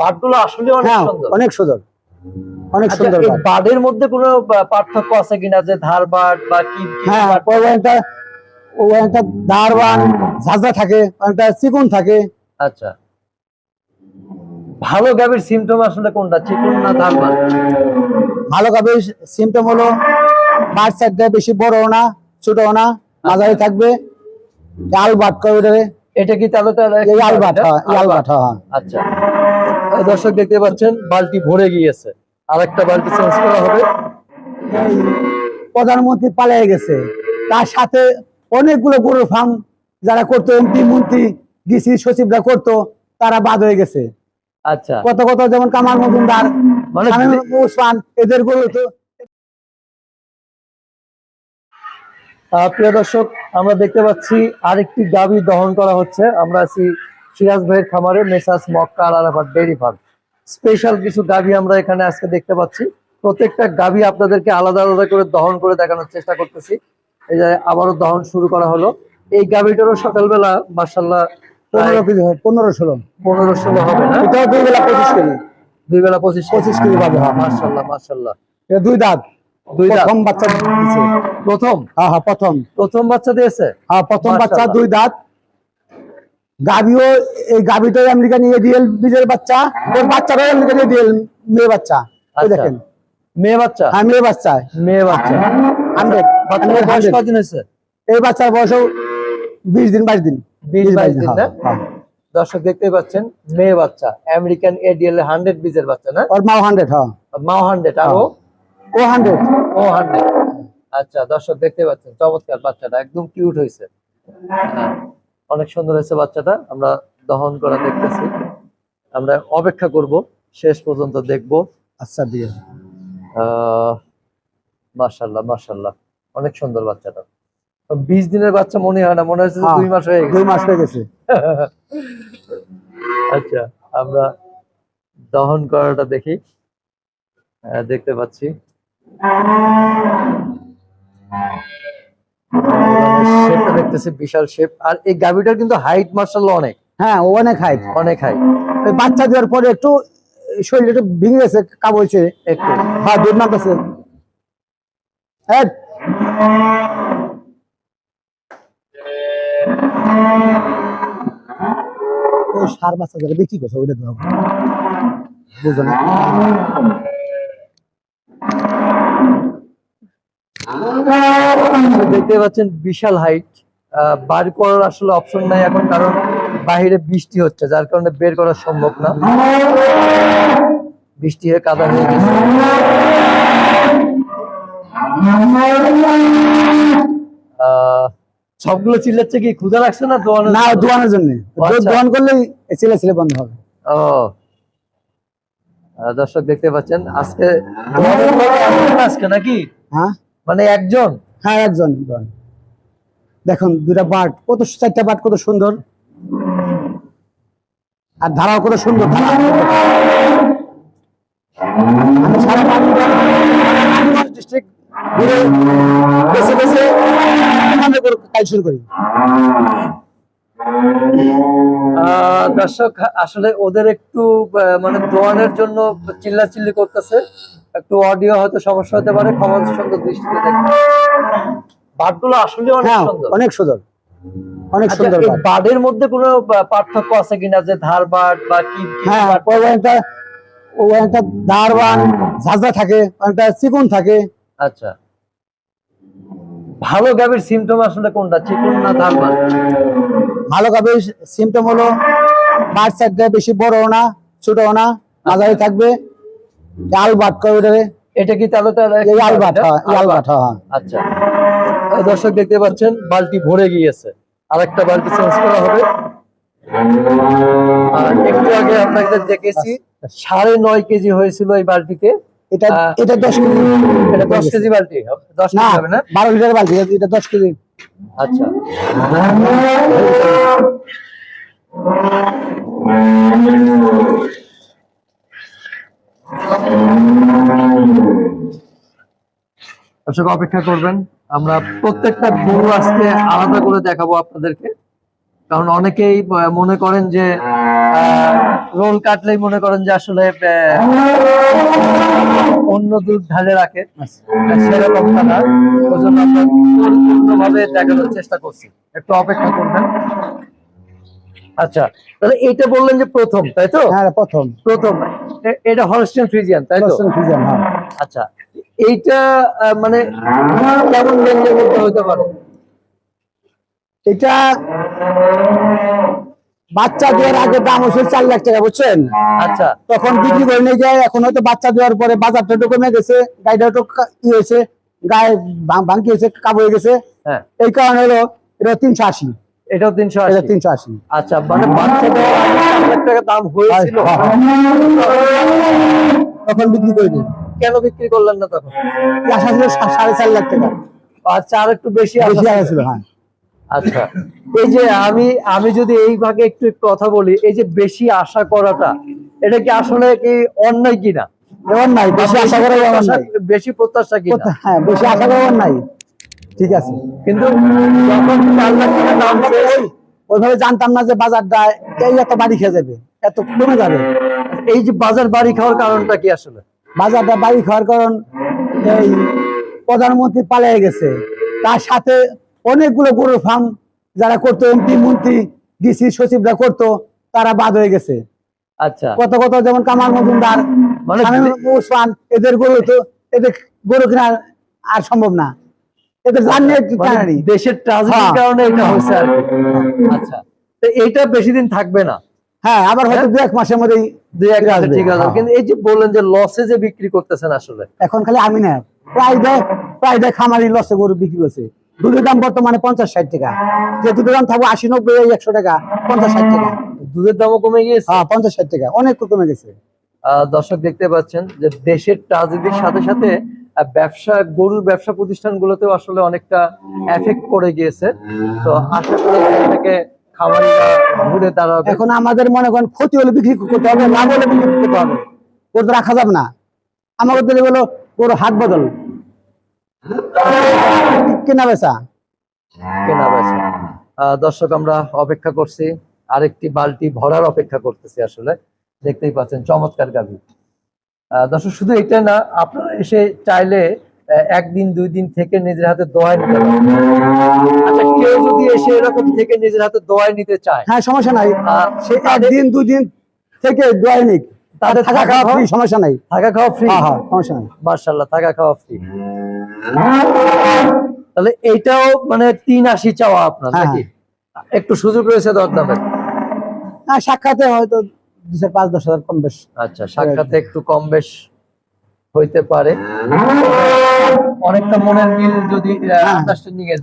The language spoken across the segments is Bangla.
বাটগুলো আসলে অনেক হ্যাঁ সুন্দর। অনেক সুন্দর। অনেক আচ্ছা, সুন্দর বাটের মধ্যে কোনো পার্থক্য আছে কিনা যে ধার বাট বা কি হ্যাঁ ঝাঁঝা থাকে একটা চিকুন থাকে। আচ্ছা। ভালো গাভীর সিমটম আসলে কোনটা চিকুন না ধার বাট ভালো গাভীর সিমটম হলো বাট সাইডটা বেশি বড় না ছোট না মাঝারি থাকবে। আল বাট করে। এটা কি তাহলে হ্যাঁ। আচ্ছা। দর্শক দেখতে পাচ্ছেন বালতি ভরে গিয়েছে। আরেকটা বালতি চেঞ্জ করা হবে। প্রধানমন্ত্রী পালিয়ে গেছে। তার সাথে অনেকগুলো গরুর ফার্ম যারা করতো এমপি মন্ত্রী ডিসি সচিবরা করতো তারা বাদ হয়ে গেছে। আচ্ছা। কত কত যেমন কামাল মজুমদার মানে এদের গরু তো প্রিয় দর্শক আমরা দেখতে পাচ্ছি আরেকটি গাভী দহন করা হচ্ছে। আমরা আছি সিরাজ ভাইয়ের খামারে মেসাস মক্কা আর আরাফাত ডেইরি ফার্ম। স্পেশাল কিছু গাভী আমরা এখানে আজকে দেখতে পাচ্ছি। প্রত্যেকটা গাভী আপনাদেরকে আলাদা আলাদা করে দহন করে দেখানোর চেষ্টা করতেছি। এই যে আবারও দহন শুরু করা হলো। এই গাভীটারও সকালবেলা মার্শাল্লাহ পনেরো কেজি হয় পনেরো ষোলো। পনেরো ষোলো হবে না? এটাও দুই বেলা পঁচিশ কেজি। দুই বেলা পঁচিশ পঁচিশ কেজি পাবে হ্যাঁ। মার্শাল্লাহ মার্শাল্লাহ এটা দুই দাঁত। প্রথম বাচ্চা প্রথম? হ্যাঁ হ্যাঁ প্রথম। প্রথম বাচ্চা দিয়েছে? হ্যাঁ প্রথম বাচ্চা দুই দাঁত। গাভিও এই গাভিটাই আমেরিকান এডিএল বীজের বাচ্চা ওর বাচ্চাটাই আমেরিকান এডিএল মেয়ে বাচ্চা। ওই আচ্ছা। দেখেন। মেয়ে বাচ্চা? হ্যাঁ মেয়ে বাচ্চা। মেয়ে বাচ্চা। হান্ড্রেড। বয়স কদিন হয়েছে? এই বাচ্চার বয়স বিশ দিন বাইশ দিন। বিশ বাইশ দিন না। দর্শক দেখতে পাচ্ছেন মেয়ে বাচ্চা। আমেরিকান এডিএল হান্ড্রেড বীজের বাচ্চা না? ওর মাও হান্ড্রেড হ্যাঁ। মাও হান্ড্রেড আর? ও ও হান্ড্রেড ও হান্ড্রেড আচ্ছা দর্শক দেখতে পাচ্ছেন চমৎকার বাচ্চাটা একদম কিউট হয়েছে। হ্যাঁ, অনেক সুন্দর হয়েছে বাচ্চাটা আমরা দহন করা দেখতেছি। আমরা অপেক্ষা করব শেষ পর্যন্ত দেখব। আচ্ছা দিয়ে। মার্শাল্লাহ মার্শাল্লাহ অনেক সুন্দর বাচ্চাটা। বিশ দিনের বাচ্চা মনে হয় না মনে হচ্ছে দুই মাস হয়ে গেছে। দুই মাস হয়ে গেছে। আচ্ছা আমরা দহন করাটা দেখি। দেখতে পাচ্ছি। শেপটা দেখতেছি বিশাল শেপ আর এই গাভিটার কিন্তু হাইট মার্শাল্লাহ অনেক। হ্যাঁ অনেক হাইট অনেক হাইট ওই বাচ্চা দেওয়ার পরে একটু শরীর একটু ভেঙে গেছে কাব হয়েছে। একটু। হ্যাঁ দুধ নামতেছে সার বাচ্চা যারা বিক্রি করছে ওইটা বুঝো না দেখতে পাচ্ছেন বিশাল হাইট বার করার আসলে অপশন নাই এখন কারণ বাইরে বৃষ্টি হচ্ছে যার কারণে বের করা সম্ভব না। বৃষ্টি হয়ে কাদা হয়ে গেছে। আহ, সবগুলো চিল্লাচ্ছে কি? ক্ষুধা লাগছে না দোয়ানো না দোয়ানোর জন্য। দোয়ান করলেই ছেলে ছেলে বন্ধ হবে। ও। দর্শক দেখতে পাচ্ছেন আজকে একজন আজকে নাকি? হ্যাঁ? মানে একজন? হ্যাঁ একজন দেখুন দুটা বাট কত চারটা বাট কত সুন্দর। আর ধারাও কত সুন্দর ডিস্ট্রিক্ট ঘুরে বেছে কাজ শুরু করি। দর্শক আসলে ওদের একটু মানে দোয়ানের জন্য চিল্লা চিল্লি করতেছে। একটু অডিও হয়তো সমস্যা হতে পারে ক্ষমা সুন্দর দৃষ্টিতে দেখবেন বাটগুলো আসলে অনেক হ্যাঁ সুন্দর। অনেক সুন্দর। অনেক আচ্ছা, সুন্দর বাটের মধ্যে কোনো পার্থক্য আছে কিনা যে ধার বাট বা কি? কি হ্যাঁ ঝাঁঝা থাকে চিকুন থাকে। আচ্ছা। ভালো গাভীর সিমটম আসলে কোনটা চিকুন না ধার বাট? ভালো গাভীর সিমটম হলো বাট সাইডটা বেশি বড় না ছোট না মাঝারি থাকবে। আল বাট করে এটা কি তাহলে আল বাট আল বাট হ্যাঁ। আচ্ছা। দর্শক দেখতে পাচ্ছেন বালতি ভরে গিয়েছে। আরেকটা বালতি চেঞ্জ করা হবে। আর একটু আগে আপনাদের দেখেছি সাড়ে নয় কেজি হয়েছিল এই বালতিতে। এটা এটা দশ কেজি। এটা দশ কেজি বালতি? দশ না হবে না? বারো লিটার বালতি এটা দশ কেজি। আচ্ছা। অপেক্ষা করবেন। আমরা প্রত্যেকটা গরু আজকে আলাদা করে দেখাবো আপনাদেরকে। কারণ অনেকেই মনে করেন যে রোল কাটলেই মনে করেন যে আসলে অন্য দুধ ঢালে রাখে। সেরকমটা না। ওই জন্য আমরা পরিপূর্ণভাবে দেখানোর চেষ্টা করছি। একটু অপেক্ষা করবেন। আচ্ছা তাহলে এইটা বললেন যে প্রথম তাই তো? হ্যাঁ প্রথম। প্রথম। এটা হলস্টেন ফ্রিজিয়ান তাই তো? Western হ্যাঁ। আচ্ছা এইটা মানে কেমন রেঞ্জের মধ্যে হতে পারে? এটা বাচ্চা দেওয়ার আগে দাম হচ্ছে চার লাখ টাকা বুঝছেন? আচ্ছা। তখন বিক্রি করে নিয়ে যায় এখন হয়তো বাচ্চা দেওয়ার পরে বাজারটা একটু কমে গেছে গাড়িটা একটু ই হয়েছে গায়ে ভাং- ভাঙকি হয়েছে কাবু হয়ে গেছে। হ্যাঁ। এই কারণে হলো এটা তিনশো আশি। এটাও তিনশো আশি? তিনশো আশি। আচ্ছা মানে বাচ্চা দেওয়ার আগে টাকা দাম হয়েছিল। তখন বিক্রি করে দিই। কেন বিক্রি করলেন না তখন? আশা ছিল সা- সাড়ে চার লাখ টাকা। আচ্ছা আর একটু বেশি বেশি হ্যাঁ। আচ্ছা এই যে আমি আমি যদি এই ভাগে একটু কথা বলি এই যে বেশি আশা করাটা এটা কি আসলে কি অন্যায় কিনা? নাই বেশি আশা করে বেশি প্রত্যাশা কিনা? হ্যাঁ বেশি আশা করে নাই ঠিক আছে। কিন্তু যখন ওইভাবে জানতাম না যে বাজারটা এই এত বাড়ি খেয়ে যাবে এত কমে যাবে। এই যে বাজার বাড়ি খাওয়ার কারণটা কি আসলে? বাজারটা বাড়ি খাওয়ার কারণ এই প্রধানমন্ত্রী পালিয়ে গেছে। তার সাথে অনেকগুলো গরুর ফার্ম যারা করতো এমপি মন্ত্রী ডিসি সচিবরা করতো তারা বাদ হয়ে গেছে। আচ্ছা। কত কত যেমন কামাল মজুমদার মানে ওসমান এদের গরু তো এদের গরু কেনা আর সম্ভব না। এদের জানিয়ে মানে দেশের ট্রাজেডির হ্যাঁ। কারণে এটা হয়েছে আর আচ্ছা। তো এইটা বেশি দিন থাকবে না। হ্যাঁ আবার হয়তো দু এক মাসের মধ্যেই দুই এক মাসে ঠিক আছে হ্যাঁ। কিন্তু এই যে বললেন যে লসে যে বিক্রি করতেছেন আসলে। এখন খালি আমি না প্রায় দেয় প্রায় দেয় খামারি লসে গরু বিক্রি করছে। দুধের দাম বর্তমানে পঞ্চাশ ষাট টাকা। যে দুধের দাম থাকব আশি নব্বই একশো টাকা পঞ্চাশ ষাট টাকা। দুধের দামও কমে গিয়েছে? হ্যাঁ পঞ্চাশ ষাট টাকা অনেক কমে গেছে। দর্শক দেখতে পাচ্ছেন যে দেশের ট্রাজেডির সাথে সাথে ব্যবসা গরুর ব্যবসা প্রতিষ্ঠানগুলোতেও আসলে অনেকটা এফেক্ট পড়ে গিয়েছে। তো আশা করি এটাকে খামারিরা ঘুরে দাঁড়াবে। এখন আমাদের মনে করেন ক্ষতি হলে বিক্রি করতে হবে লাভ হলে বিক্রি করতে হবে। গরু রাখা যাবে না। আমাদের বলো গরু হাত বদল। কেনা বেচা? কেনা বেচা। দর্শক আমরা অপেক্ষা করছি। আরেকটি বালতি ভরার অপেক্ষা করতেছি আসলে। দেখতেই পাচ্ছেন চমৎকার গাভী। দর্শক শুধু এটা না আপনারা এসে চাইলে একদিন দুই দিন থেকে নিজের হাতে দোয়াই নিতে আচ্ছা কেউ যদি এসে এরকম থেকে নিজের হাতে দোয়াই নিতে চায় হ্যাঁ সমস্যা নাই। সে একদিন দুদিন থেকে দৈনিক তাদের থাকা খাওয়া free, সমস্যা নাই। থাকা খাওয়া ফ্রি হ্যাঁ হ্যাঁ সমস্যা নাই। মার্শাল্লাহ থাকা খাওয়া ফ্রি তাহলে এইটাও মানে তিন আশি চাওয়া আপনার হ্যাঁ, নাকি? একটু সুযোগ রয়েছে দরদামের হ্যাঁ সাক্ষাতে হয়তো পাঁচ দশ হাজার কম বেশ। আচ্ছা সাক্ষাতে একটু কম বেশ হইতে পারে। অনেকটা মনের মিল যদি হ্যাঁ, আন্ডারস্ট্যান্ডিং এর।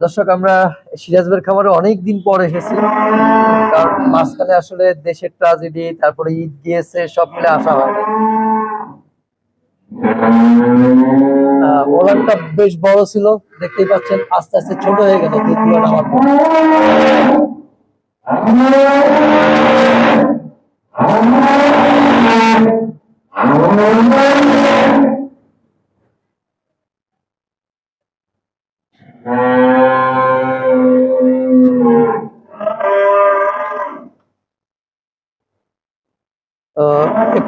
দর্শক আমরা সিরাজবের খামারে অনেক দিন পর এসেছি। কারণ মাঝখানে আসলে দেশের ট্রাজেডি তারপরে ঈদ গিয়েছে সব মিলে আসা আহ, ওলানটা বেশ বড় ছিল দেখতেই পাচ্ছেন আস্তে আস্তে ছোট হয়ে গেল আহ,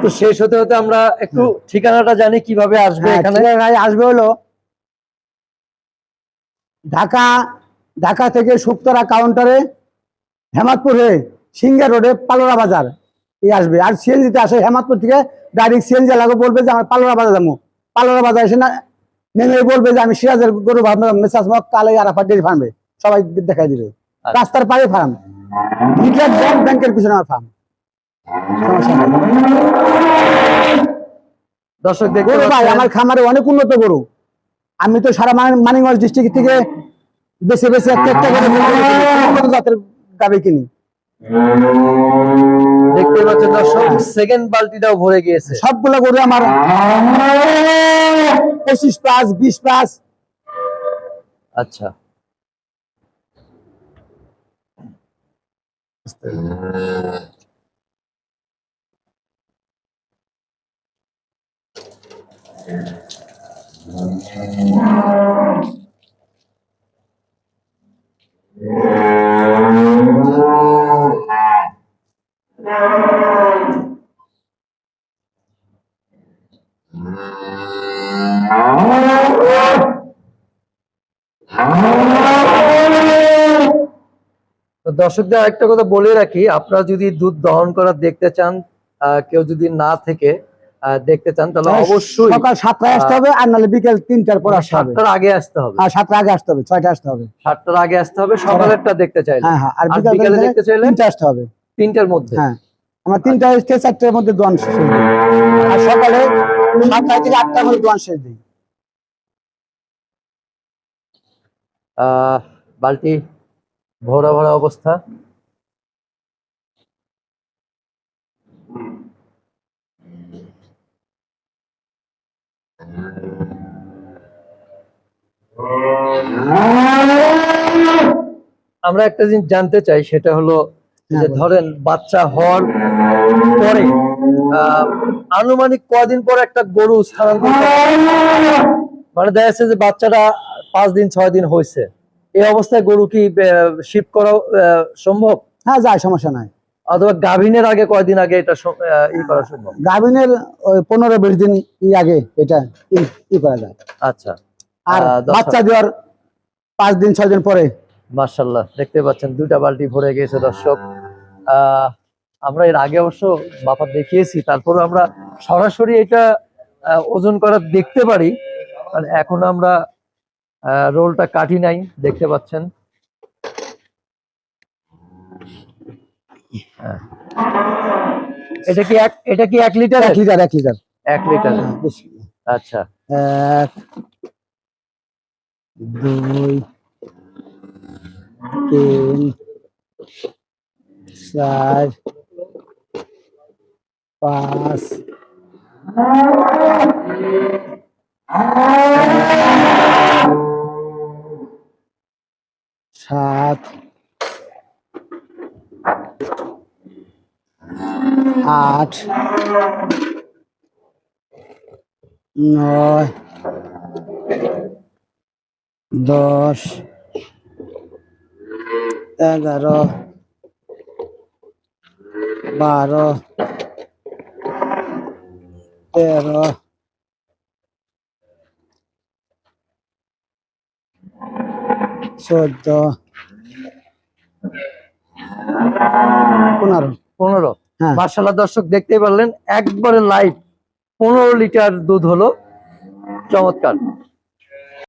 একটু শেষ হতে হতে আমরা একটু ঠিকানাটা জানি কীভাবে আসবে হ্যাঁ, এখানে। আসবে হলো ঢাকা ঢাকা থেকে শুক্তরা কাউন্টারে হেমাদপুর হয়ে সিঙ্গা রোডে পালোরা বাজার এই আসবে। আর সিএনজিতে আসে হেমাদপুর থেকে ডাইরেক্ট সিএনজি লাগবে বলবে যে আমার পালোরা বাজার যাব। পালোরা বাজার এসে না নেমে বলবে যে আমি সিরাজের গরু মেসাজ মক কালে আরাফাত ডেরি ফার্মে। সবাই দেখাই দিবে। আচ্ছা। রাস্তার পাড়ে ফার্ম। ব্যাংক ব্যাংকের পিছনে আমার ফার্ম। দর্শক দেখতে ভাই আমার খামারে অনেক উন্নত গরু। আমি তো সারা মানি- মানিকগঞ্জ ডিস্ট্রিক্ট থেকে বেছে বেছে একটা একটা করে উন্নত জাতের গাবি কিনি। দেখতে পাচ্ছেন দর্শক সেকেন্ড বালতিটাও ভরে গিয়েছে। সবগুলো গরু আমার পঁচিশ প্লাস বিশ প্লাস আচ্ছা। দর্শকদের আরেকটা কথা বলে রাখি, আপনারা যদি দুধ দহন করা দেখতে চান কেউ যদি না থেকে দেখতে চান তাহলে অবশ্যই সকাল সাতটায় আসতে হবে আর নাহলে বিকেল তিনটার পর আসতে হবে। সাতটার আগে আসতে হবে। আর সাতটা আগে আসতে হবে ছয়টা আসতে হবে। সাতটার আগে আসতে হবে সকালেরটা দেখতে চাইলে। হ্যাঁ হ্যাঁ আর বিকেলে দেখতে চাইলে তিনটা আসতে হবে। তিনটার মধ্যে। হ্যাঁ আমার তিনটা থেকে চারটার মধ্যে দোয়ান শেষ হয়ে আর সকালে সাতটা থেকে আটটার মধ্যে দোয়ান শেষ দিই আহ বালতি ভরা ভরা অবস্থা। আমরা একটা জিনিস জানতে চাই সেটা হলো যে হ্যাঁ, ধরেন বাচ্চা হওয়ার পরে আনুমানিক কদিন পর একটা গরু স্থানান্তর মানে দেখা যাচ্ছে যে বাচ্চাটা পাঁচ দিন ছয় দিন হয়েছে। এই অবস্থায় গরু কি শিফট করা সম্ভব? হ্যাঁ যায় সমস্যা নাই। অথবা গাভিনের আগে কয়দিন আগে এটা ই করা সম্ভব? গাভিনের পনেরো বিশ দিন ই আগে এটা ই- করা যায়। আচ্ছা। আর বাচ্চা দেওয়ার পাঁচ দিন ছয় দিন পরে। মার্শাল্লাহ দেখতে পাচ্ছেন দুইটা বালতি ভরে গেছে দর্শক। আহ, আমরা এর আগে অবশ্য বাপা দেখিয়েছি তারপরে আমরা সরাসরি এটা ওজন করা দেখতে পারি। এখন আমরা আহ, রোলটা কাটি নাই দেখতে পাচ্ছেন। এটা কি এক এটা কি এক লিটার এক লিটার এক লিটার এক লিটার হ্যাঁ, বেশ। আচ্ছা। এক দুই তিন চার পাঁচ সাত আট নয় দশ এগারো বারো তেরো চোদ্দ পনেরো। পনেরো। মার্শাল্লাহ দর্শক দেখতে পারলেন একবারে লাইভ পনেরো লিটার দুধ হলো চমৎকার।